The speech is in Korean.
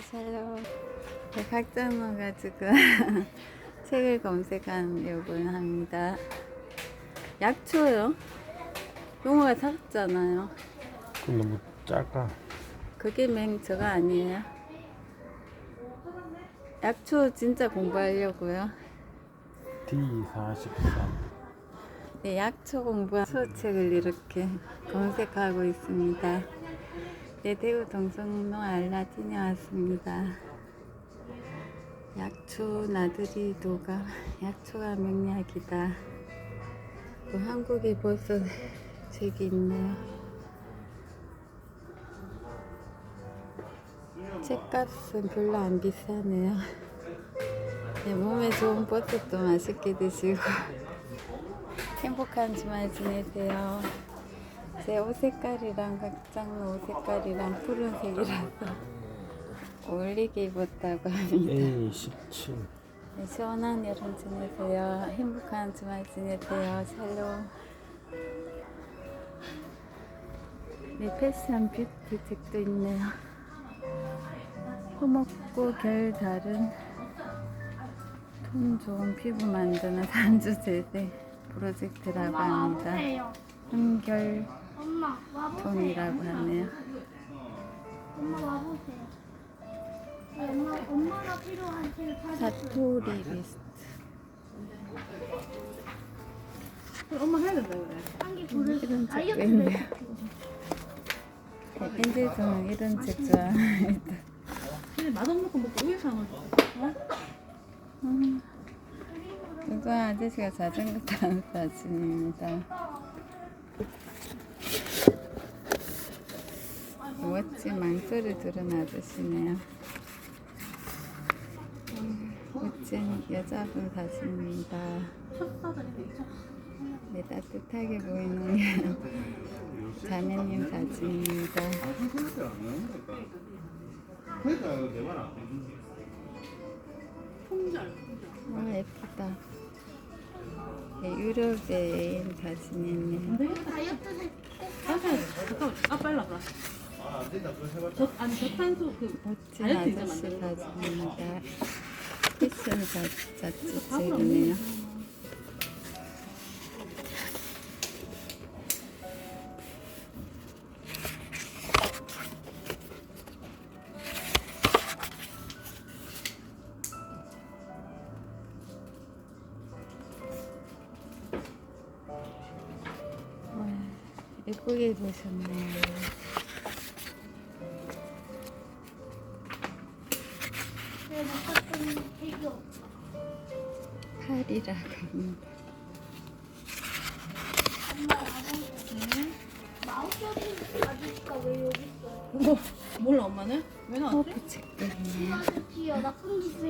샬롬. 네, 각자 넣어가지고 책을 검색하려고 합니다. 약초요? 용어가 작잖아요. 그건 너무 작아. 그게 맹저가 아니에요. 약초 진짜 공부하려고요. D43. 네, 약초 공부한 수책을 이렇게 검색하고 있습니다. 네, 대구 동성로 알라딘에 왔습니다. 약초 나들이 도가 약초가 명약이다. 또 한국에 벌써 책이 있네요. 책값은 별로 안 비싸네요. 네, 몸에 좋은 버섯도 맛있게 드시고 행복한 주말 지내세요. 제 옷 색깔이랑 각장 옷 색깔이랑 푸른색이라서 어울리게 입었다고 합니다. A17. 네, 시원한 여름 지내세요. 행복한 주말 지내세요. 샬롬. 네, 패션 뷰티 책도 있네요. 호먹고 결 다른 톤 좋은 피부 만드는 산주 제대 프로젝트라고 합니다. 한결 엄마 와보세요. 톤이라고 하네요. 엄마 와보세요. 엄마 엄마가 필요한 책을 찾았어요. 사토리 리스트. 엄마 해야 된다 그래. 한개 고를 이런 책도 다이어트 있네요. 레시피. 네, 팬들도 이런 책 좋아합니다. 근데 맛없는 거 먹고 우유 사는 거. 어? 음, 이거 아저씨가 자전거 타는 사진입니다. 멋진 망토를 아저씨네요. 음, 멋진 여자분 첫. 네, 따뜻하게 보이는 자매님. 통잘. 와, 예쁘다. 네, 유럽의 애인 사진이네요. 다이어트 잠깐 아 빨라 빨라. 저 아니 저탄소 그 멋진 다이어트 이제 아저씨 만들어. 사진입니다. 패션 자- 자취책이네요. 와, 예쁘게 보셨네요. 팔이라고 합니다. 엄마 와보세요. 마우스 아저씨가 왜 여기 있어요? 뭐 몰라 엄마는 왜 나왔지? 호프 책도 있네요. 아저씨요 나쁜 짓을